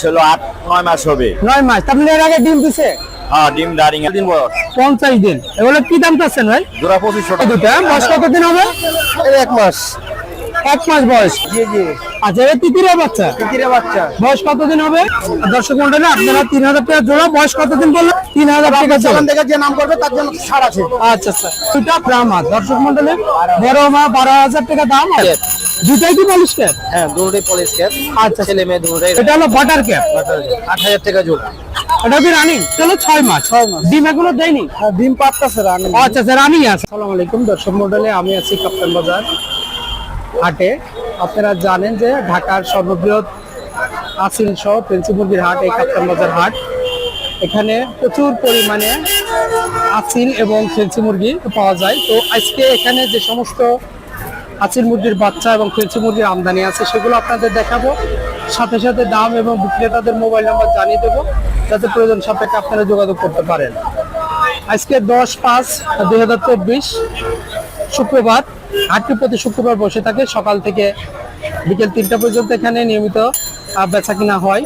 বয়স হলো আট নয় মাস হবে। নয় মাস। মানে এর আগে ডিম দিছে? হ্যাঁ ডিম দাঁড়িয়ে দিন বয়স পঞ্চাশ দিন। এগুলো কি দাম চাচ্ছেন ভাই? জোড়া পঁচিশশো টাকা। দুটা বয়স কতদিন হবে? এক মাস। এক মাস বয়স। জি জি। আচ্ছা এটা তিতিরের বাচ্চা? তিতিরে বাচ্চা। বয়স কতদিন হবে? দর্শক মন্ডলী আপনারা তিন হাজার টাকা জোড়া বয়স কতদিন বললেন তিন হাজার টাকা জোড়া। থেকে যে নাম করবে তার জন্য ছাড় আছে। আচ্ছা আচ্ছা। দুটা ব্রাহ্মা দর্শক মন্ডলী বড় মা বারো হাজার টাকা দাম আছে দুটাই কি বলিস ক্যাপ হ্যাঁ দুটোই পলিশ ক্যাপ আচ্ছা। ছেলে মেয়ে দুটোই। এটা হলো বাটার ক্যাপ আট হাজার টাকা জোড়া। এটা কি রানিং চলো ছয় মাস। ছয় মাস। ডিম এখনও দেয়নি? হ্যাঁ ডিম রানি আচ্ছা স্যার আমি আছি। আসসালামু আলাইকুম দর্শক মন্ডলী আমি আছি কাপ্তান বাজার হাটে। আপনারা জানেন যে ঢাকার সর্ববৃহৎ আসিল সহ পেন্সি মুরগির হাট, এই কাপ্তান বাজার হাট। এখানে প্রচুর পরিমাণে আসিল এবং ফেন্সি মুরগি পাওয়া যায়। তো আজকে এখানে যে সমস্ত আসিল মুরগির বাচ্চা এবং ফেন্সি মুরগির আমদানি আছে, সেগুলো আপনাদের দেখাবো। সাথে সাথে দাম এবং বিক্রেতাদের মোবাইল নাম্বার জানিয়ে দেবো, যাতে প্রয়োজন সাপেক্ষে আপনারা যোগাযোগ করতে পারেন। আজকে দশ পাঁচ দুই শুক্রবার হাটটি প্রতি শুক্রবার বসে থাকে। সকাল থেকে বিকেল তিনটা পর্যন্ত এখানে নিয়মিত বেচা কিনা হয়।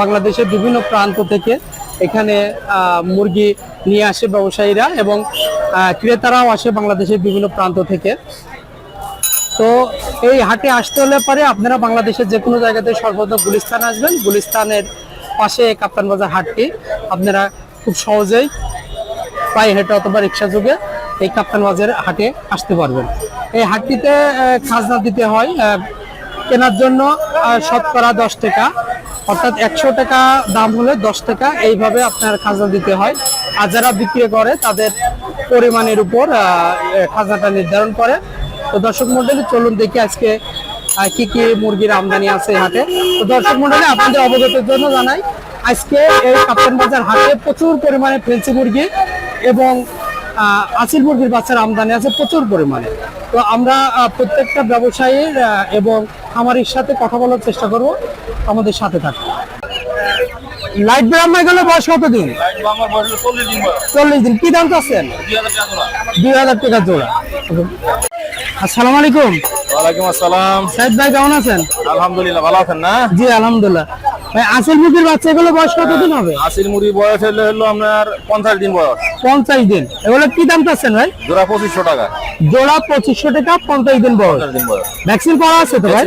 বাংলাদেশের বিভিন্ন প্রান্ত থেকে এখানে মুরগি নিয়ে আসে ব্যবসায়ীরা এবং ক্রেতারাও আসে বাংলাদেশের বিভিন্ন প্রান্ত থেকে। তো এই হাটে আসতে হলে পরে আপনারা বাংলাদেশের যে কোনো জায়গাতে সর্বপ্রথম গুলিস্তান আসবেন। গুলিস্তানের পাশে কাপ্তান বাজার হাটটি। আপনারা খুব সহজেই পায়ে হেঁটে অথবা রিক্সা যোগে এই কাপ্তান বাজার হাটে আসতে পারবেন। এই হাটটিতে খাজনা দিতে হয় কেনার জন্য শতকরা দশ টাকা। অর্থাৎ একশো টাকা দাম হলে দশ টাকা, এইভাবে আপনার খাজনা দিতে হয়। আর যারা বিক্রি করে, তাদের পরিমাণের উপর খাজনাটা নির্ধারণ করে। তো দর্শক মন্ডলী, চলুন দেখি আজকে কি কি মুরগির আমদানি আছে হাটে। তো দর্শক মন্ডলী, আপনাদের অবগতের জন্য জানাই, আজকে এই কাপ্তান বাজার হাটে প্রচুর পরিমাণে ফেন্সি মুরগি এবং আসিল মুরগির বাচ্চার আমদানি আছে প্রচুর পরিমাণে। তো আমরা প্রত্যেকটা ব্যবসায়ীর এবং খামারির সাথে কথা বলার চেষ্টা করব। আমাদের সাথে থাকবে লাইট ব্রাহ্মা গেলে বয়স কতদিন? আমার চল্লিশ দিন কি দাম চাচ্ছেন? দুই হাজার টাকা জোড়া। আসসালামু আলাইকুম। ওয়ালাইকুম আসসালাম। সাহেদ ভাই কেমন আছেন? আলহামদুলিল্লাহ ভালো আছেন না? জি আলহামদুলিল্লাহ। ভাই আসল মুরগির বাচ্চাগুলো বয়স কতদিন হবে? আসিল মুরগি বয়স হলো হলো আপনার পঞ্চাশ দিন বয়স। পঞ্চাশ দিন। এগুলো কি দাম চাচ্ছেন ভাই? জোড়া পঁচিশশো টাকা। জোড়া পঁচিশশো টাকা পঞ্চাশ দিন বয়স। পঞ্চাশ দিন বয়স। ভ্যাকসিন করা আছে তো ভাই।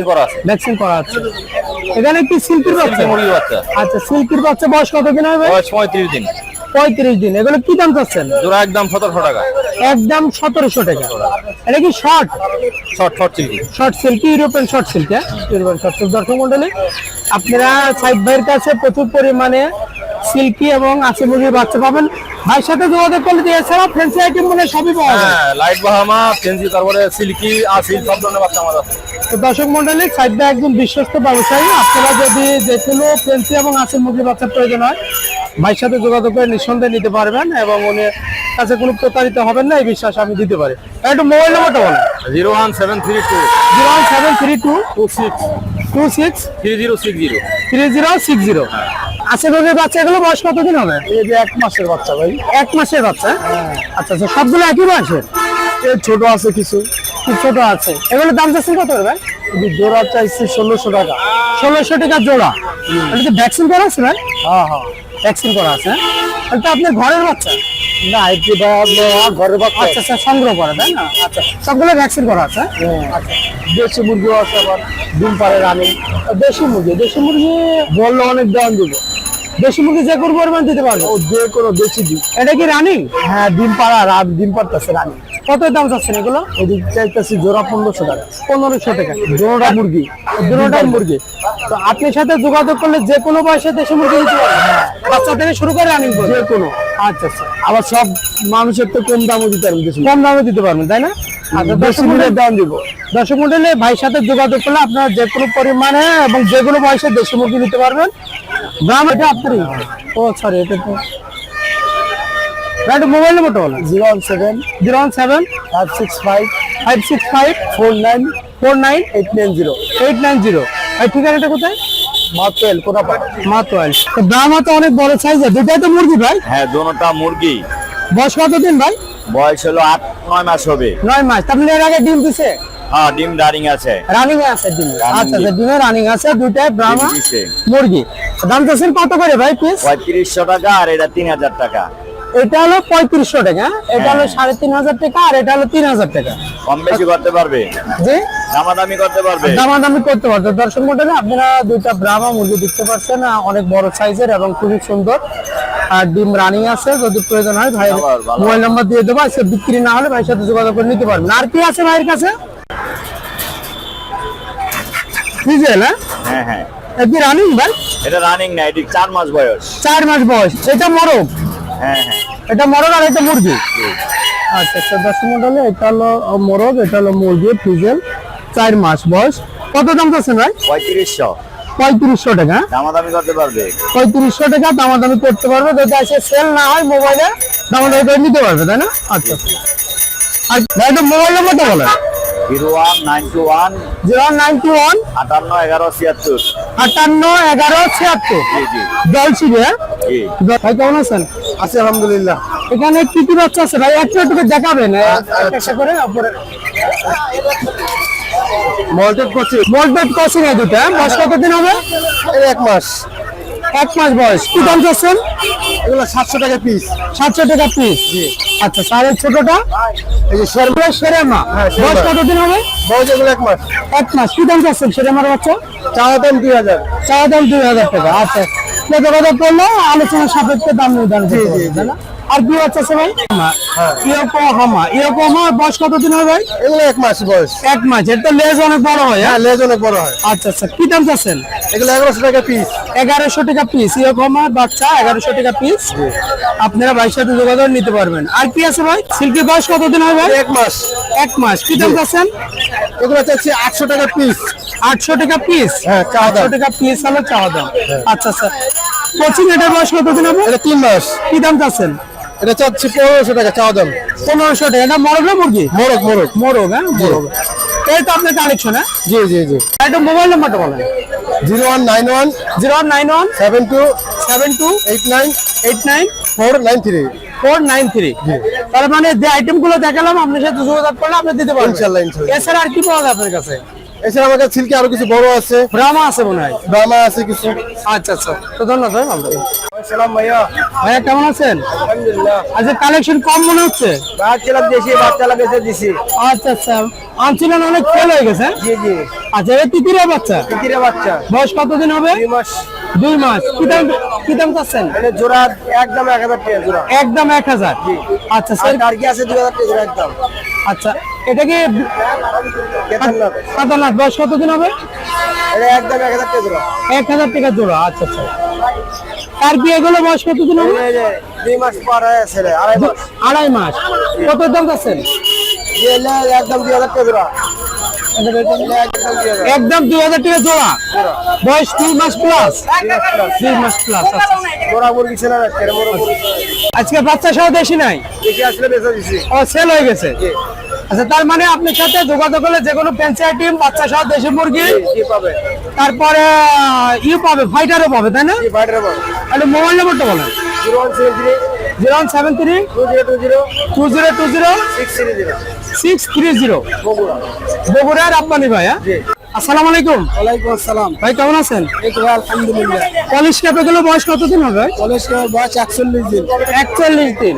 ভ্যাকসিন করা আছে। এখানে কি সিল্কির বাচ্চা। সিল্কি মুরগি বাচ্চা। আচ্ছা সিল্কির বাচ্চা বয়স কতদিন হবে? বয়স পঁয়ত্রিশ দিন। পঁয়ত্রিশ দিন। এগুলো কি দাম চাচ্ছেন? জোড়া একদম সতেরোশো টাকা। একদম সতেরোশো টাকা। এটা কি short short short silky short silky European short silk হ্যাঁ? ইউরোপিয়ান শর্ট সিল্ক দর্শক মন্ডলী আপনারা সাহেব ভাইয়ের কাছে প্রচুর পরিমাণে সিল্কি এবং আশি বাচ্চা পাবেন। ভাইয়ের সাথে যোগাযোগ করলে এছাড়া ফ্যান্সি আইটেম মানে সবই পাওয়া যায়। হ্যাঁ লাইট বাহামা ফেন্সি তারপরে সিল্কি আসিল সব ধরনের বাচ্চা আমার আছে। তো দর্শক মন্ডলী ভাই একজন বিশ্বস্ত ব্যবসায়ী। আপনারা যদি যে কোনো ফ্যান্সি এবং আশি মুরগির বাচ্চার প্রয়োজন হয় ভাইয়ের সাথে যোগাযোগ করে নিঃসন্দেহে নিতে পারবেন এবং উনি কাছে কোনো প্রতারিত হবেন না এই বিশ্বাস আমি দিতে পারি। একটু মোবাইল নাম্বারটা বলেন। Zero one seven three two. Zero one seven three two two six. Two six three zero six zero. Three zero six zero. আশেপাশের বাচ্চা এগুলো বয়স কতদিন হবে? এই যে এক মাসের বাচ্চা ভাই। এক মাসের বাচ্চা? আচ্ছা আচ্ছা সবগুলো একই বয়সের এর ছোট আছে কিছু। ছোট আছে। এগুলোর দাম চাচ্ছেন কত হবে জোড়া চাইছি ষোলোশো টাকা। ষোলোশো টাকা জোড়া। এটা কি ভ্যাকসিন করা আছে ভাই? হ্যাঁ হ্যাঁ। ভ্যাকসিন করা আছে হ্যাঁ? এটা আপনার ঘরের বাচ্চা। না এটি ঘরে বাচ্চা। আচ্ছা আচ্ছা সংগ্রহ করে তাই না? আচ্ছা সবগুলো ভ্যাকসিন করা আছে হ্যাঁ। দেশি মুরগিও আছে আবার ডিম পারে রানি। দেশি মুরগি দেশি মুরগি বললে অনেক দাম দেবো। দেশি মুরগি যে কোনো পরিমাণ দিতে পারবে? ও যে কোনো দেশি ডিম। এটা কি রানিং? হ্যাঁ ডিম পাড়া ডিম পারতেছে রানি। কত দাম চাচ্ছেন এগুলো? এদিক চাইতেছি জোড়া পনেরোশো টাকা। পনেরোশো টাকা। জোড়া মুরগি। দুটোটাই মুরগি। তো আপনার সাথে যোগাযোগ করলে যে কোনো বয়সে দেশি মুরগি দিতে পারবেন বাচ্চা থেকে শুরু করে রানিং যে কোনো। আচ্ছা আচ্ছা। আবার সব মানুষের তো কম দামও দিতে পারবেন দেশি কম দামে দিতে পারবেন তাই না? আচ্ছা দেশি মণ্ডলী- দাম দিব। দর্শক মন্ডলী ভাইয়ের সাথে যোগাযোগ করলে আপনারা যে কোনো পরিমাণে এবং যে কোনো বয়সে দেশি মুরগি নিতে পারবেন। দাম এটা আপনারই। ও সরি এটা তো একটা মোবাইল নাম্বারটা বলেন। Zero one seven zero one seven five six five five six five four nine four nine eight nine zero. Eight nine zero. ভাই ঠিকানাটা কোথায়? মাত্র কোনাপাড়া মাতোয়াল। তো দাম তো অনেক বড় সাইজের দুটাই তো মুরগি ভাই? হ্যাঁ দোনোটা মুরগি। বয়স কতদিন ভাই? বয়স হলো আট নয় মাস হবে। নয় মাস। মানে এর আগে ডিম দিছে? হ্যাঁ ডিম ডারিং আছে। রানিং আছে ডিম। আচ্ছা আচ্ছা ডিমে রানিং আছে ব্রাহ্মা ডিম মুরগি। দাম চাচ্ছেন কত করে ভাই পিস পঁয়ত্রিশশো টাকা আর এটা তিন হাজার টাকা। এটা হলো পঁয়ত্রিশশো টাকা এটা হলো হ্যাঁ। সাড়ে তিন হাজার টাকা আর এটা হলো তিন হাজার টাকা। কম বেশি করতে পারবে? জি? দামাদামি করতে পারবে? দামাদামি করতে পারতো দর্শক মন্ডলী আপনারা দুইটা ব্রাহ্মা মুরগি দেখতে পাচ্ছেন অনেক বড় সাইজের এবং খুবই সুন্দর। আর ডিম রানিং আছে যদি প্রয়োজন হয় ভাই মোবাইল নাম্বার দিয়ে দেবো সে বিক্রি না হলে ভাইয়ের সাথে যোগাযোগ করে নিতে পারবেন। আর কি আছে ভাইয়ের কাছে? ডিজেল হ্যাঁ হ্যাঁ। রানিং ভাই? এটা রানিং না এটি চার মাস বয়স। চার মাস বয়স। এটা মরক। হ্যাঁ হ্যাঁ। এটা মরক আর এটা মুরগি। আচ্ছা আচ্ছা দর্শক মন্ডলী এটা হলো মোরগ এটা হলো মুরগি ফিজেল চার মাস বয়স। কত দাম চাচ্ছেন ভাই? পঁয়ত্রিশশো। পঁয়ত্রিশশো টাকা? দামাদামি করতে পারবে। পঁয়ত্রিশশো টাকা দামাদামি করতে পারবে যদি আসে সেল না হয় মোবাইলে দামাদামি করে নিতে পারবে তাই না? আচ্ছা আচ্ছা। আর মোবাইল নাম্বারটা বলেন। Zero one nine two one zero nine two one আটান্ন এগারো ছিয়াত্তর। আটান্ন এগারো ছিয়াত্তর। হ্যাঁ? ভাই কেমন আছেন? আছে আলহামদুলিল্লাহ। এখানে কি কি বাচ্চা আছে? ভাই একটু একটু দেখাবেন একটা একটা করে উপরে মল্টেড করছি। মোল্টেড ক্রসিং এ দুটো হ্যাঁ? বয়স কতদিন হবে? এক মাস। এক মাস বয়স। কি দাম চাচ্ছেন? এগুলো সাতশো টাকা পিস সাতশো টাকা পিস আচ্ছা ছোটটা? এই যে সেরেমা হ্যাঁ, সেরেমা। বয়স কতদিন হবে? বয়স এগুলো এক মাস। এক মাস। কি দাম চাচ্ছেন? সেরেমার বাচ্চা? চাওয়া দাম দুই হাজার। চাওয়া দাম দুই হাজার টাকা। আচ্ছা। কত পড়ল আলোচনা সাপেক্ষে দাম নির্ধারণ? আর কি বাচ্চা আছে ভাই? হামা বয়স কতদিন হবে ভাই? এগুলো এক মাস বয়স। এক মাস। তো লেজ অনেক বড় হয় হ্যাঁ? হ্যাঁ লেজ অনেক বড় হয়। আচ্ছা আচ্ছা। কি দাম চাচ্ছেন? এগুলো এগারোশো টাকা পিস এগারোশো টাকা পিস ইয়োকো বাচ্চা এগারোশো টাকা পিস আপনারা ভাইয়ের সাথে যোগাযোগ নিতে পারবেন। আর কি আছে ভাই? সিল্কের বয়স কতদিন হবে ভাই? এক মাস। এক মাস। কি দাম চাচ্ছেন? এগুলো চাচ্ছি আটশো টাকা পিস আটশো টাকা পিস হ্যাঁ। আটশো টাকা পিস হলো চাওয়া দাম। আচ্ছা আচ্ছা। কোচিং এটার বয়স কতদিন হবে? এটা তিন মাস। কি দাম চাচ্ছেন? এটা চাচ্ছি পনেরোশো টাকা চাওয়া দাম। পনেরোশো টাকা। এটা মরগ না মুরগি? মোরগ মোরগ। মোরগ হ্যাঁ মোরগ। এই তো আপনার কালেকশন হ্যাঁ? জি জি জি। একটা মোবাইল নাম্বারটা বলেন। Zero one nine one zero nine one seven two seven two eight nine eight nine four nine three. Four nine three. তার মানে যে আইটেমগুলো দেখালাম আপনার সাথে যোগাযোগ করলে আপনি দিতে পারবেন। ইনশাল্লাহ, ইনশাল্লাহ। এছাড়া আর কি পাওয়া যায় আপনার কাছে? এছাড়া আমার কাছে সিল্কে আরও কিছু বড় আছে। ব্রাহ্মা আছে মনে হয়। ব্রাহ্মা আছে কিছু। আচ্ছা আচ্ছা। তো ধন্যবাদ ভাই ভাইয়া। ভাইয়া কেমন আছেন? আচ্ছা কালেকশন কম মনে হচ্ছে? বাচ্চালা দেশি বাচ্চালা বেঁচে দিছি। আচ্ছা আচ্ছা। আনছিলেন অনেক ফেল হয়ে গেছে জি জি। আচ্ছা এটা তিতিরের বাচ্চা? তিতিরে বাচ্চা। বয়স কতদিন হবে? দুই মাস। দুই মাস। কি দাম কি দাম চাচ্ছেন? জোড়া একদম এক হাজার টাকা জোড়া। একদম এক হাজার। আচ্ছা আর স্যার। আছে দুই হাজার টাকা একদম? আচ্ছা এটা কি কেদারনাথ কাতারনাথ বয়স কতদিন হবে? এটা একদম এক হাজার টাকা জোড়া। এক হাজার টাকা জোড়া। আচ্ছা আচ্ছা। এগুলো বয়স কতদিন হবে? দুই মাস পর আড়াই মাস। আড়াই মাস। কত দাম একদম দুই হাজার টাকা জোড়া। একদম দুই হাজার একদম দুই হাজার টাকা জোড়া। বয়স দুই মাস প্লাস দুই মাস প্লাস আজকে বাচ্চা সহ দেশি নাই? ও সেল হয়ে গেছে? আচ্ছা তার মানে আপনার সাথে যোগাযোগ করলে যে কোনো আইটেম বাচ্চা সহ দেশি মুরগি পাবে। তারপরে ইয়ে পাবে ফাইটারও পাবে তাই না? কি পাবে। তাহলে মোবাইল নম্বরটা বলেন। Zero one seven three zero one seven three two zero two zero two zero two zero six three zero six three zero Bogura. বগুড়ার আব্বানি ভাইয়া হ্যাঁ? আসসালামু আলাইকুম। ওয়ালাইকুম আসসালাম। ভাই কেমন আছেন? এই তো আলহামদুলিল্লাহ। কলেজ ক্যাপে গেলে বয়স কতদিন হবে? কলেজ ক্যাপের বয়স একচল্লিশ দিন। একচল্লিশ দিন।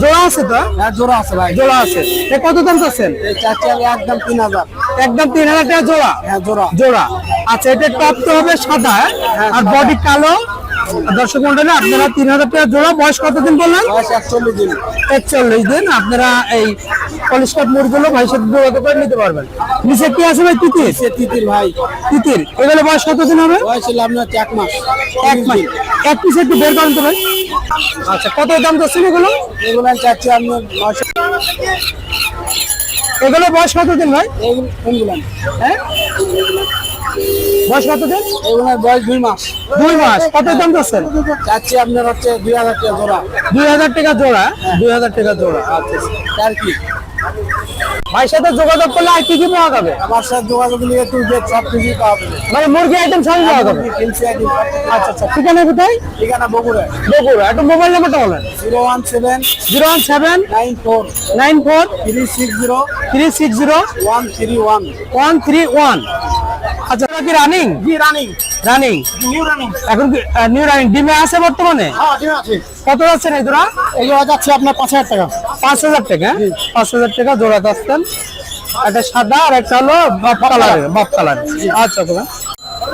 জোড়া আছে তো? হ্যাঁ জোড়া আছে ভাই। জোড়া আছে। এ কত দাম চাচ্ছেন? এই আমি একদম তিন হাজার। একদম তিন হাজার টাকা জোড়া? হ্যাঁ জোড়া। জোড়া। আচ্ছা এটা টপ তো হবে সাদা হ্যাঁ? আর বডি কালো? দর্শক মন্ডলী আপনারা তিন হাজার টাকা জোড়া বয়স কতদিন বললেন? একচল্লিশ দিন। একচল্লিশ দিন। আপনারা এই পলিশকাট মুরগুলো ভাইয়ের সাথে যোগাযোগ করে নিতে পারবেন। নিচে কি আছে ভাই তিতির? তিতির ভাই। তিতির। এগুলো বয়স কতদিন হবে? বয়স ছিল আপনার এক মাস। এক মাস। এক পিস একটু বের করেন তো ভাই। আচ্ছা কত দাম যাচ্ছেন এগুলো? এগুলো আমি চাচ্ছি আপনার এগুলো বয়স কতদিন ভাই? হ্যাঁ? বয়স কতদিন এগুলো বয়স দুই মাস। দুই মাস। কত দাম যাচ্ছেন চাচ্ছি আপনার হচ্ছে দুই হাজার টাকা জোড়া। দুই হাজার টাকা জোড়া? দুই হাজার টাকা জোড়া। আচ্ছা তার কি? ভাইয়ের সাথে যোগাযোগ করলে আর কি কি পাওয়া যাবে? আমার সাথে যোগাযোগ নিয়ে একটু যে সব কিছু পাওয়া যাবে। মানে মুরগি আইটেম সবই পাওয়া যাবে? আচ্ছা আচ্ছা ঠিকানা কোথায়? ঠিকানা বগুড়া বগুড়া। একটু মোবাইল নাম্বারটা বলেন। Zero one seven zero one seven nine four nine four three six zero three six zero one three one. One three one. আচ্ছা কি রানিং জি রানিং রানিং নিউ রানিং এখন নিউ রানিং ডিমে আছে বর্তমানে? হ্যাঁ আছে। কত যাচ্ছেন এই জোড়া? এগুলো যাচ্ছে আপনার পাঁচ হাজার টাকা। পাঁচ হাজার টাকা? পাঁচ হাজার টাকা জোড়া যাচ্ছেন। একটা সাদা আর একটা হলো বাপ কালার বাপ কালার আচ্ছা তোমার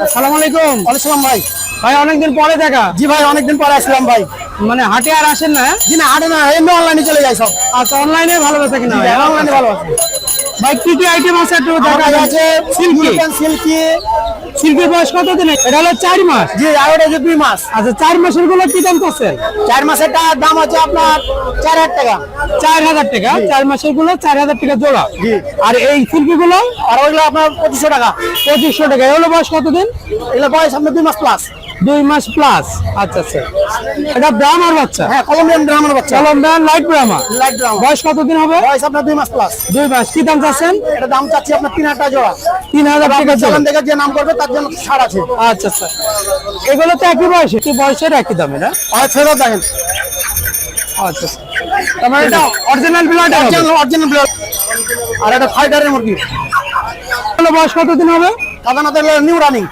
আসসালামু আলাইকুম। ওয়ালাইকুম ভাই। ভাই অনেকদিন পরে দেখা। জি ভাই অনেকদিন পরে আসলাম ভাই। মানে হাটে আর আসেন না হ্যাঁ? জি না হাটে না এমনি অনলাইনে চলে যাই সব। আচ্ছা অনলাইনে ভালো বেচা কিনা অনলাইনে ভালো আছে। ভাই কি কি আইটেম আছে একটু দেখা যাচ্ছে যাচ্ছে সিল্কি। সিল্কি। বয়স কত দিন এটা হলো চার মাস। জি আর ওটা যে দুই মাস। আচ্ছা চার মাসেরগুলো কি দাম করছেন? চার মাসেরটা দাম হচ্ছে আপনার চার হাজার টাকা। চার হাজার টাকা। চার মাসেরগুলো চার হাজার টাকা জোড়া। জি। আর এই সিল্কি গুলো? আর ওইগুলো আপনার পঁচিশশো টাকা। পঁচিশশো টাকা। এগুলো বয়স কতদিন? এগুলো বয়স আপনার দুই মাস প্লাস দুই মাস প্লাস আচ্ছা আচ্ছা। এটা ব্রাহ্মার বাচ্চা? হ্যাঁ কলম্বিয়ান ড্রামের বাচ্চা। Colombian light Brahma light drum বয়স কতদিন হবে? বয়স আপনার দুই মাস প্লাস দুই মাস। কি দাম চাচ্ছেন? এটা দাম চাচ্ছি আপনার তিন হাজার টাকা জোড়া। তিন হাজার টাকা জোড়া। থেকে যে নাম করবে তার জন্য ছাড় আছে। আচ্ছা আচ্ছা। এগুলো তো একই বয়সে। কি বয়সের একই দামে না? আর ফেরত দেখেন আচ্ছা আচ্ছা। তার মানে এটা original blood original original blood আর এটা ফাইটারের মুরগি। বয়স কতদিন হবে? সাধারণত নিউ রানিং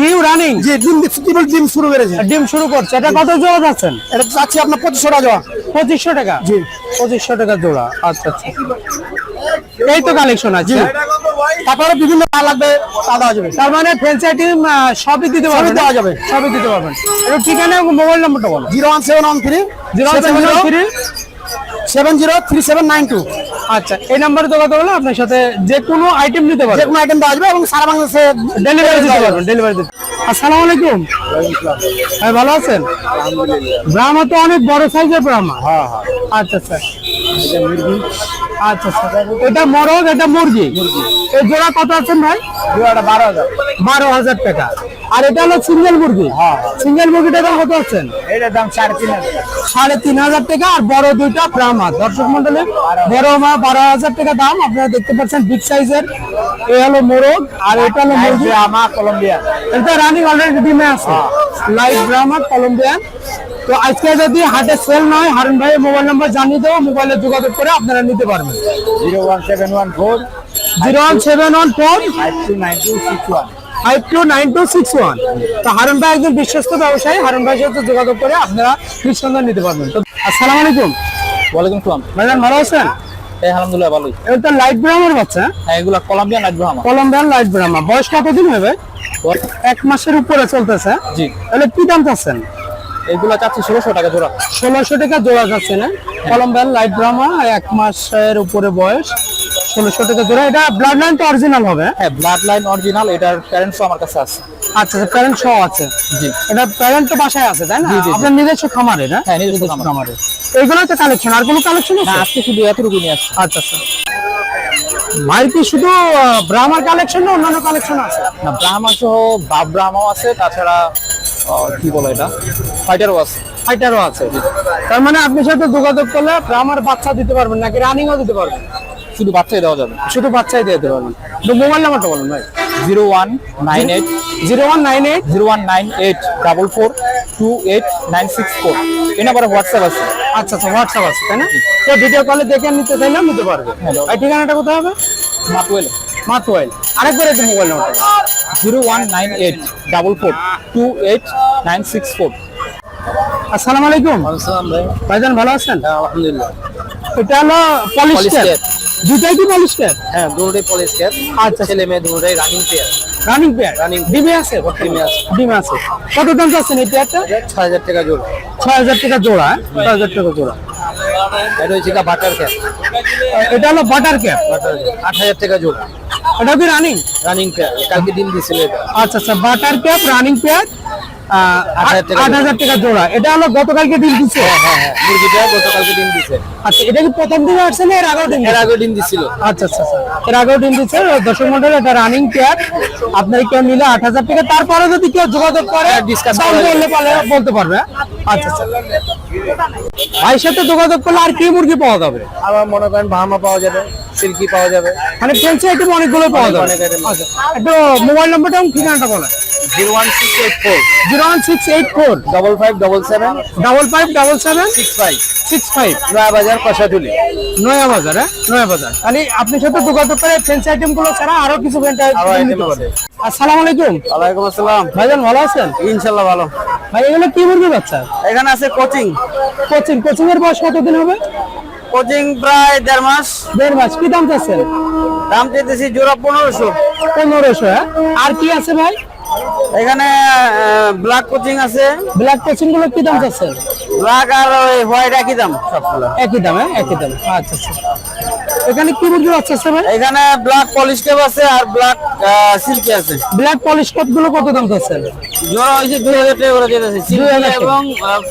নিউ রানিং যে ডিম ট্রিপল ডিম শুরু করেছে। ডিম শুরু করছে। এটা কত জোড়া যাচ্ছেন? এটা চাচ্ছি আপনার পঁচিশশো টাকা জোড়া। পঁচিশশো টাকা? জি। পঁচিশশো টাকা জোড়া। আচ্ছা আচ্ছা। এই তো কালেকশন আছে। তারপরে বিভিন্ন তা লাগবে তা দেওয়া যাবে। তার মানে ফ্রেঞ্চ আইটেম সবই দিতে সবই দেওয়া যাবে। সবই দিতে পারবেন। একটু ঠিকানা মোবাইল নাম্বারটা বলো। Zero one seven one three. Zero seven three. Seven zero three seven nine two. আচ্ছা এই নাম্বারে আপনার সাথে যে কোনো আইটেম নিতে যে কোনো আইটেম যাবে এবং সারা বাংলাদেশে ডেলিভারি দিতে পারবেন ডেলিভারি দিতে। আসসালামু আলাইকুম। ভাই ভালো আছেন? ব্রাহ্মা তো অনেক বড় সাইজের ব্রাহ্মা আচ্ছা আচ্ছা আচ্ছা আচ্ছা এটা মরগ এটা মুরগি? এই জোড়া কত আছেন ভাই? জোড়াটা বারো হাজার। বারো হাজার টাকা। আর এটা হলো সিঙ্গেল মুরগি? সিঙ্গেল মুরগিটা দাম কত আছেন? এটার দাম সাড়ে তিন হাজার। সাড়ে তিন হাজার টাকা আর বড় দুইটা ব্রাহ্মা দর্শক মন্ডলী বড় মা বারো হাজার টাকা দাম। আপনারা দেখতে পাচ্ছেন বিগ সাইজের এই হলো মোরগ আর এটা হলো মুরগি। আমা কলম্বিয়া এটা রানিং অলরেডি ডিমে আছে। লাইট ব্রাহ্মা কলম্বিয়ান তো আজকে যদি হাটে সেল নয় হারুন ভাইয়ের মোবাইল নাম্বার জানিয়ে দেবো। মোবাইলে যোগাযোগ করে আপনারা নিতে পারবেন। Zero one seven one four zero one seven one four five two nine two six one. Five two nine two six one. তো হারুন ভাই একজন বিশ্বস্ত ব্যবসায়ী। হারুন ভাইয়ের সাথে যোগাযোগ করে আপনারা নিঃসন্দেহে নিতে পারবেন। তো আসসালামু আলাইকুম। ওয়ালাইকুম সালাম ভাইজান ভালো আছেন? এই আলহামদুলিল্লাহ ভালোই। এটা লাইট ব্রাহ্মার বাচ্চা হ্যাঁ? এগুলা কলম্বিয়ান লাগবে আমার। কলম্বিয়ান লাইট ব্রাহ্মা বয়স কতদিন হবে? এক মাসের উপরে চলতেছে জি। তাহলে কি দাম চাচ্ছেন? এগুলা চাচ্ছি ষোলোশো টাকা জোড়া। ষোলোশো টাকা জোড়া যাচ্ছে না কলম্বিয়ান লাইট ব্রাহ্মা এক মাসের উপরে বয়স। ষোলোশো টাকা জোড়া। এটা ব্লাড লাইন তো অরিজিনাল হবে হ্যাঁ? ব্লাড লাইন অরিজিনাল এটার প্যারেন্টসও আমার কাছে আছে। আচ্ছা আচ্ছা প্যারেন্ট সহ আছে। জি। এটা প্যারেন্ট তো বাসায় আছে তাই না। আপনার নিজস্ব খামারে না? হ্যাঁ নিজস্ব খামারে। এইগুলো তো কালেকশন আর কোনো কালেকশন আছে? আজকে শুধু এতটুকু নিয়ে আসছি। আচ্ছা আচ্ছা। ভাই কি শুধু ব্রাহ্মার কালেকশন না অন্যান্য কালেকশন আছে? না ব্রাহ্মা সহ বাপ ব্রাহ্মাও আছে তাছাড়া কি বলে এটা? ফাইটারও আছে। ফাইটারও আছে। তার মানে আপনার সাথে যোগাযোগ করলে ব্রাহ্মার বাচ্চা দিতে পারবেন নাকি রানিংও দিতে পারবেন? শুধু বাচ্চাই দেওয়া যাবে। শুধু বাচ্চাই দিয়ে দিতে পারবেন তো মোবাইল নাম্বারটা বলুন ভাই। Zero one nine eight zero one nine eight zero one nine eight double four two eight nine six four. এই নাম্বারে হোয়াটসঅ্যাপ আছে। আচ্ছা আচ্ছা হোয়াটসঅ্যাপ আছে তাই না? তো ভিডিও কলে দেখে নিতে চাইলে নিতে পারবে। Hello. আর ঠিকানাটা কোথায় হবে? মাতুয়েল। মাতুয়াইল আরেকবার একটু মোবাইল নাম্বারটা zero one nine eight double four two eight nine six four. আসসালামু আলাইকুম। আসসালাম ভাই। ভাইজান ভালো আছেন? আলহামদুলিল্লাহ। এটা হলো ক্যাপ দুটাই কি ক্যাপ হ্যাঁ দুটোই পলিশ ক্যাপ আচ্ছা ছেলে মেয়ে দুটোই running pair running pair running ডিমে আছে? ডিমে আছে। ডিমে আছে। কত দাম চাচ্ছেন এই পেয়ারটা ছয় হাজার টাকা জোড়া। ছয় হাজার টাকা জোড়া হ্যাঁ? ছয় হাজার টাকা জোড়া। এটা হচ্ছে বাটার ক্যাপ এটা হলো বাটার ক্যাপ বাটার আট হাজার টাকা জোড়া। এটা কি রানিং রানিং পেয়ার কালকে ডিম দিছিল এটা। আচ্ছা আচ্ছা। বাটার ক্যাপ রানিং পেয়ার আট হাজার টাকা জোড়া। এটা হলো গতকালকে ডিম দিচ্ছে হ্যাঁ হ্যাঁ মুরগিটা গতকালকে ডিম দিছে। আচ্ছা এটা কি প্রথম দিনে আসছে না এর আগেও ডিম এর দিছে? ডিম দিছিল। আচ্ছা আচ্ছা। এর আগেও ডিম দিচ্ছে দর্শক মন্ডল এটা রানিং পেয়ার আপনার কেউ নিলে আট হাজার টাকা। তারপরে যদি কেউ যোগাযোগ করে হ্যাঁ, পারলে বলতে পারবে। আচ্ছা আচ্ছা। ভাইয়ের সাথে যোগাযোগ করলে আর কি মুরগি পাওয়া যাবে? আমার মনে করেন ভামা পাওয়া যাবে। সিল্কি পাওয়া যাবে। মানে ফ্যান্সি আইটেম অনেকগুলো পাওয়া যাবে। আচ্ছা একটু মোবাইল নাম্বারটা এবং ঠিকানাটা বলেন zero one six eight four zero one six eight four double five double seven double five double seven six five six five Naya Bazar Koshatuli নয়া বাজার হ্যাঁ? নয়া বাজার তাহলে আপনি সাথে যোগাযোগ করে ফ্যান্সি আইটেমগুলো ছাড়া আরও কিছু আরও item আছে। আসসালামু আলাইকুম। ওয়ালাইকুম আসসালাম। ভাইজান ভালো আছেন? ইনশাল্লাহ ভালো। ভাই এগুলো কি মুরগি বাচ্চা? এখানে আছে কোচিং। কোচিং কোচিং এর বয়স কতদিন হবে? কোচিং প্রায় দেড় মাস। দেড় মাস। কি দাম চাচ্ছেন? দাম চাইতেছি জোড়া পনেরোশো। পনেরোশো হ্যাঁ? আর কি আছে ভাই? এখানে ব্ল্যাক কোচিং আছে। ব্ল্যাক কোচিংগুলো কি দাম চাচ্ছেন? ব্ল্যাক আর ওই হোয়াইট একই দাম সবগুলো। একই দাম হ্যাঁ? একই দাম। আচ্ছা আচ্ছা। এখানে কি মুরগি আছে ভাই? এখানে ব্ল্যাক পলিশ টেপ আছে আর ব্ল্যাক সিল্কি আছে। ব্ল্যাক পলিশ কাপগুলো কত দাম চাচ্ছেন? জোড়া দুই হাজার টাকা করে 2000 সিল্কি এবং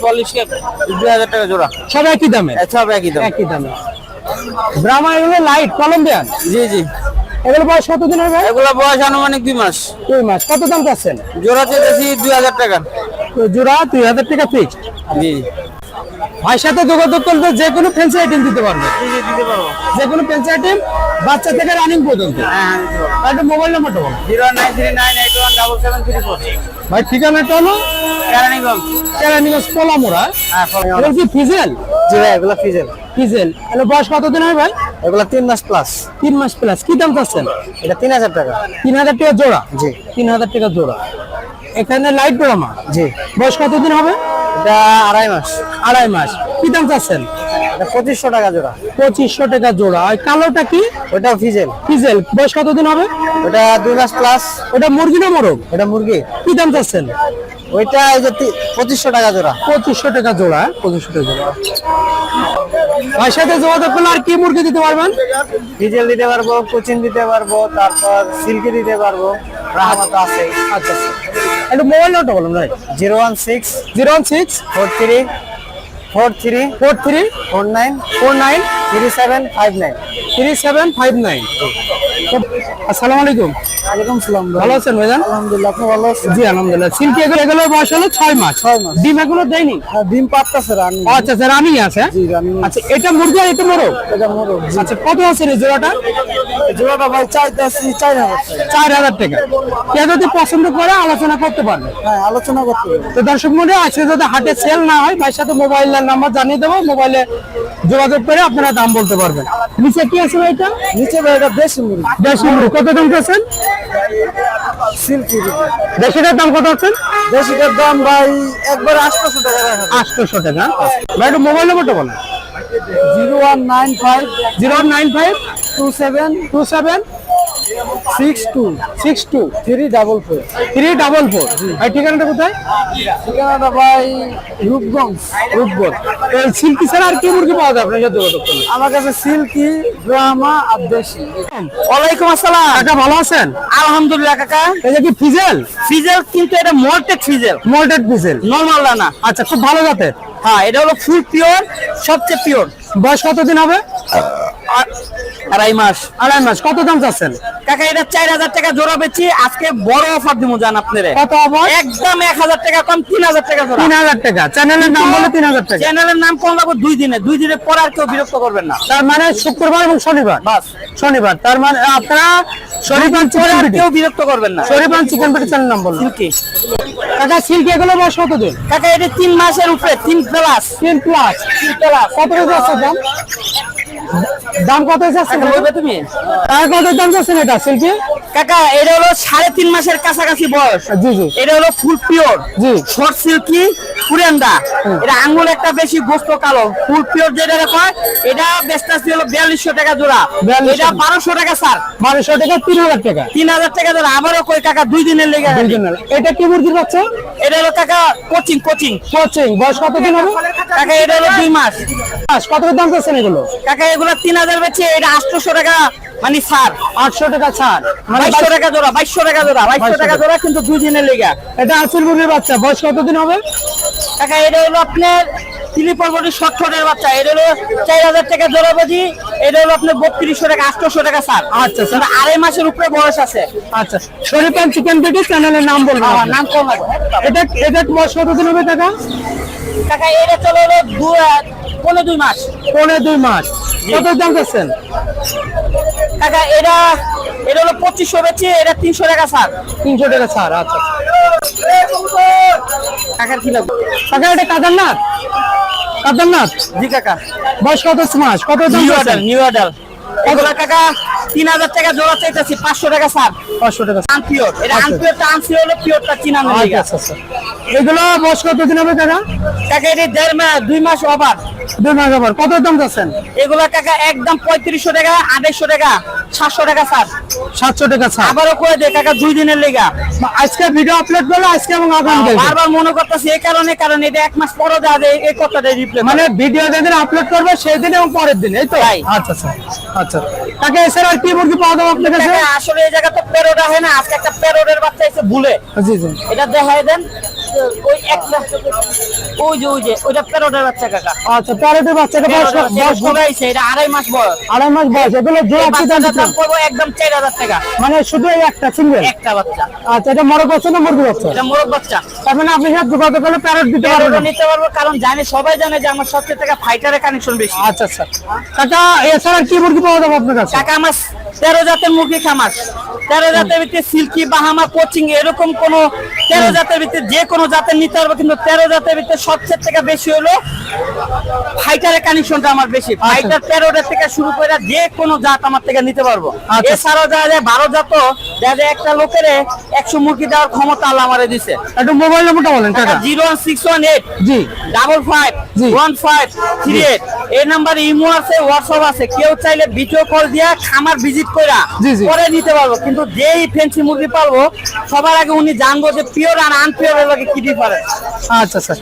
পলিশ দুই হাজার টাকা জোড়া। সব একই দামে? সব একই দাম। একই দামে। ব্রাহ্মা এগুলো লাইট কলম্বিয়ান জি জি। এগুলো বয়স কতদিন হবে এগুলো বয়স আনুমানিক দুই মাস। দুই মাস। কত দাম চাচ্ছেন? জোড়া চেয়েছি দুই হাজার টাকা। জোড়া দুই হাজার টাকা ফিক্সড জি। ভাইয়ের সাথে যোগাযোগ করলে যে কোনো ফ্যান্সি আইটেম দিতে পারবে। যে কোনো ফ্যান্সি আইটেম বাচ্চা থেকে রানিং পর্যন্ত। হ্যাঁ হ্যাঁ একটা মোবাইল নাম্বারটা বলো। Zero nine three nine eight one double seven three four. ভাই ঠিকানাটা হলো? কেরানীগঞ্জ। কেরানীগঞ্জ পোলামোড়া। হ্যাঁ কি ফিজেল? জি ভাই এগুলো ফিজেল। ফিজেল। এগুলো বয়স কতদিন হয় ভাই? এগুলো তিন মাস প্লাস তিন মাস প্লাস কি দাম চাচ্ছেন? এটা তিন হাজার টাকা। তিন হাজার টাকা জোড়া? জি। তিন হাজার টাকা জোড়া। এখানে লাইট ড্রামা জি। বয়স কতদিন হবে? এটা আড়াই মাস। আড়াই মাস। কি দাম চাচ্ছেন? পঁচিশশো টাকা জোড়া। পঁচিশশো টাকা জোড়া। আর কালোটা কি? ওটাও ফিজেল ফিজেল বয়স কতদিন হবে? ওটা দুই মাস প্লাস ওটা মুরগি না মোরগ? এটা মুরগি। কি দাম চাচ্ছেন? ওইটা এই যে পঁচিশশো টাকা জোড়া। পঁচিশশো টাকা জোড়া? পঁচিশশো টাকা জোড়া। ভাইয়ের সাথে যোগাযোগ করলে আর কি মুরগি দিতে পারবেন? ফিজেল দিতে পারব কোচিন দিতে পারব তারপর সিল্কি দিতে পারব রাহামাতো আছে। আচ্ছা আচ্ছা। একটু মোবাইল নাম্বারটা বলুন ভাই। Zero one six zero one six four three four three four three four nine four nine three seven five nine. Three seven five nine. আসসালামু আলাইকুম। ওয়ালাইকুম সালাম ভালো আছেন ভাইজান? আলহামদুলিল্লাহ আপনি ভালো আছেন? জি আলহামদুলিল্লাহ। সিল্কি এগুলো এগুলোর বয়স হলো ছয় মাস? ছয় মাস। ডিম এগুলো দেয়নি? হ্যাঁ ডিম পাততেছে রানি আচ্ছা স্যার আমি আছে? জি রানি আচ্ছা এটা মুরগি এটা মোরগ? এটা মোরগ আচ্ছা কত আছে রে জোড়াটা? জোড়াটা ভাই চাইতেছি চাই না চার হাজার টাকা। কেউ যদি পছন্দ করে আলোচনা করতে পারবে। হ্যাঁ আলোচনা করতে তো দর্শক মন্ডলী আজকে যদি হাটে সেল না হয় ভাইয়ের সাথে মোবাইলের নাম্বার জানিয়ে দেবো। মোবাইলে যোগাযোগ করে আপনারা দাম বলতে পারবেন। নিচে কি আছে ভাই এটা নিচে ভাই এটা দেশি মুরগি। দেশি মুরগি কত দাম চাচ্ছেন? দেশিটার দাম কত আছেন দেশিটার দাম ভাই একবার আটশোশো টাকা আটশোশো টাকা। ভাই একটু মোবাইল নম্বরটা বলেন। Zero one nine five zero one nine five two seven two seven six two six two three double four three double four ভাই ঠিকানাটা কোথায়? ঠিকানাটা ভাই রূপগঞ্জ। রূপগঞ্জ। এই সিল্কি ছাড়া আর কি মুরগি পাওয়া যায় আপনার সাথে যোগাযোগ আমার কাছে সিল্কি ব্রাহ্মা আর দেশি। ওয়ালাইকুম আসসালাম। কাকা ভালো আছেন? আলহামদুলিল্লাহ কাকা। যে কি ফিজেল? ফিজেল কিন্তু এটা মল্টেড ফিজেল। মোল্টেড ফিজেল। নর্মাল দানা। আচ্ছা খুব ভালো জাতের। হ্যাঁ এটা হলো ফুল পিওর সবচেয়ে পিওর। বয়স কতদিন হবে? আড়াই মাস। আড়াই মাস। কত দাম চাচ্ছেন? কাকা এটা চার হাজার টাকা জোড়া বেচি আজকে বড় অফার দিব জান আপনারে। কত আবার একদম এক হাজার টাকা কম তিন হাজার টাকা জোড়া। তিন হাজার টাকা। চ্যানেলের নাম বলে তিন হাজার টাকা। চ্যানেলের নাম কম লাগবে দুই দিনে। দুই দিনে পর আর কেউ বিরক্ত করবেন না। তার মানে শুক্রবার এবং শনিবার? বাস। শনিবার। তার মানে আপনারা শনিবার চিকেন কেউ বিরক্ত করবেন না। শনিবার চিকেন পেটি চ্যানেল নাম বলুন সিল্কি কাকা সিল্কি এগুলো বয়স কতদিন? কাকা এটা তিন মাসের উপরে তিন প্লাস তিন প্লাস তিন প্লাস কত দাম? দাম কত বলবে তুমি? কত দাম যাচ্ছে এটা সিল্কি? কাকা এটা হলো সাড়ে তিন মাসের কাছাকাছি বয়স। জি জি। এটা হলো ফুল পিওর। জি। শর্ট সিল্কি পুরেন্দা। এটা আঙ্গুল একটা বেশি গোস্ত কালো। ফুল পিওর যেটা কয় এটা বেচতেছি হলো বিয়াল্লিশশো টাকা জোড়া। এটা বারোশো টাকা স্যার। বারোশো টাকা তিন হাজার টাকা। তিন হাজার টাকা জোড়া। আবারও কই কাকা দুই দিনের লেগে এটা কি মুরগির বাচ্চা? এটা হলো কাকা কোচিং কোচিং। কোচিং। বয়স কতদিন হবে? কাকা এটা হলো দুই মাস। কত দাম চাচ্ছেন এগুলো? কাকা এগুলো তিন হাজার বেচে এটা আটশোশো টাকা মানে ছাড়। আটশো টাকা ছাড়। মানে বাইশশো টাকা জোড়া বাইশশো টাকা জোড়া বাইশশো টাকা। জোড়া কিন্তু দুই দিনের লেগে। এটা আসল মুরগির বাচ্চা। বয়স কতদিন হবে? কাকা এটা হলো আপনার স্লিপার বডি শর্ট বাচ্চা। এটা হলো চার হাজার টাকা জোড়া বাজি এটা হলো আপনার বত্রিশশো টাকা আটশোশো টাকা স্যার আচ্ছা, স্যার। আড়াই মাসের উপরে বয়স আছে। আচ্ছা শরীফ অ্যান্ড চিকেন বিডি চ্যানেলের নাম বলবেন আমার নাম কম এটা এটা বয়স কতদিন হবে কাকা? কাকা এটা চলো হলো দু পনেরো দুই মাস। পনেরো দুই মাস। কত দাম যাচ্ছেন কাকা এটা এটা হলো পঁচিশশো বেচি এটা তিনশো টাকা স্যার তিনশো টাকা ছাড় আচ্ছা। কাকার কি লাগবে? কাকা এটা কাদারনাথ? কাদারনাথ? জি কাকা। বয়স কত মাস? কত দাম নিউ অর্ডার নিউ অর্ডার। এগুলা কাকা তিন হাজার টাকা জোড়া চাইতেছি পাঁচশো টাকা স্যার পাঁচশো টাকা আনপিওর এটা আচ্ছা। আনপিওরটা আনসি হলো পিওরটা চিনানো আচ্ছা আচ্ছা আচ্ছা। এগুলো বয়স কতদিন হবে কাকা? কাকা এটি দেড় মাস দুই মাস ওভার দুই মাস আবার কত দাম যাচ্ছেন এগুলা কাকা একদম পঁয়ত্রিশশো টাকা আড়াইশো টাকা সাতশো টাকা স্যার সাতশো টাকা ছাড়। আবারও করে দে কাকা দুই দিনের লেগা। আজকে ভিডিও আপলোড করল আজকে এবং আগামী বারবার মনে করতেছি এই কারণে কারণ এটা এক মাস পরে দেওয়া যায় এই কথাটা রিপ্লে মানে ভিডিও যেদিন আপলোড করবে সেই দিন এবং পরের দিন এই তো। আচ্ছা আচ্ছা আচ্ছা। তাকে এছাড়া আর কি মুরগি পাওয়া যাবে আপনার কাছে? আসলে এই জায়গা তো প্যারোড হয় না আজকে একটা প্যারোডের বাচ্চা এসে ভুলে। জি জি। এটা দেখাই দেন। ওই একটা ওই যে ওই যে ওইটা প্যারোডের বাচ্চা কাকা। আচ্ছা প্যারেটের বাচ্চাটা বয়স বয়স এটা ভুলাইছে, এটা আড়াই মাস বয়স। আড়াই মাস বয়স এগুলো জোড়া এই দাম বাচ্চাটার দাম দিচ্ছেন? পড়ব একদম চার হাজার টাকা। মানে শুধু এই একটা সিঙ্গেল একটা বাচ্চা। আচ্ছা এটা মরক বাচ্চা না মুরগি বাচ্চা? এটা মোরগ বাচ্চা। তার মানে আপনি সাথে যোগাযোগ করলে প্যারেট দিতে পারবেন। নিতে পারব কারণ জানে সবাই জানে যে আমার সবচেয়ে টাকা ফাইটারের কানেকশন বেশি। আচ্ছা আচ্ছা। কাকা এছাড়া কি মুরগি পাওয়া যাবে আপনার কাছে? কাকা আমার তেরো জাতের মুরগি খামার। তেরো জাতের ভিতরে সিল্কি বাহামা কোচিং এরকম কোন তেরো জাতের ভিতরে যে কোনো জাতের নিতে পারব কিন্তু তেরো জাতের ভিতরে সবচেয়ে থেকে বেশি হলো ফাইটারের কানেকশনটা আমার বেশি। ফাইটার তেরোটা থেকে শুরু করে যে কোনো জাত আমার থেকে নিতে পারব। আচ্ছা। এছাড়াও যারা যায় বারো জাত দেখা একটা লোকের একশো মুরগি দেওয়ার ক্ষমতা আল্লাহ আমারে দিছে। একটু মোবাইল নম্বরটা বলেন কাকা zero one six one eight জি। ডাবল ফাইভ জি। One five three eight. এই নাম্বার ইমো আছে হোয়াটসঅ্যাপ আছে কেউ চাইলে ভিডিও কল দিয়া খামার ভিজিট কইরা। পরে নিতে পারব। কিন্তু যেই ফেন্সি মুরগি পালবো সবার আগে উনি জানব যে পিওর আর আনপিওর এর লগে কি ডিফারেন্স আচ্ছা আচ্ছা।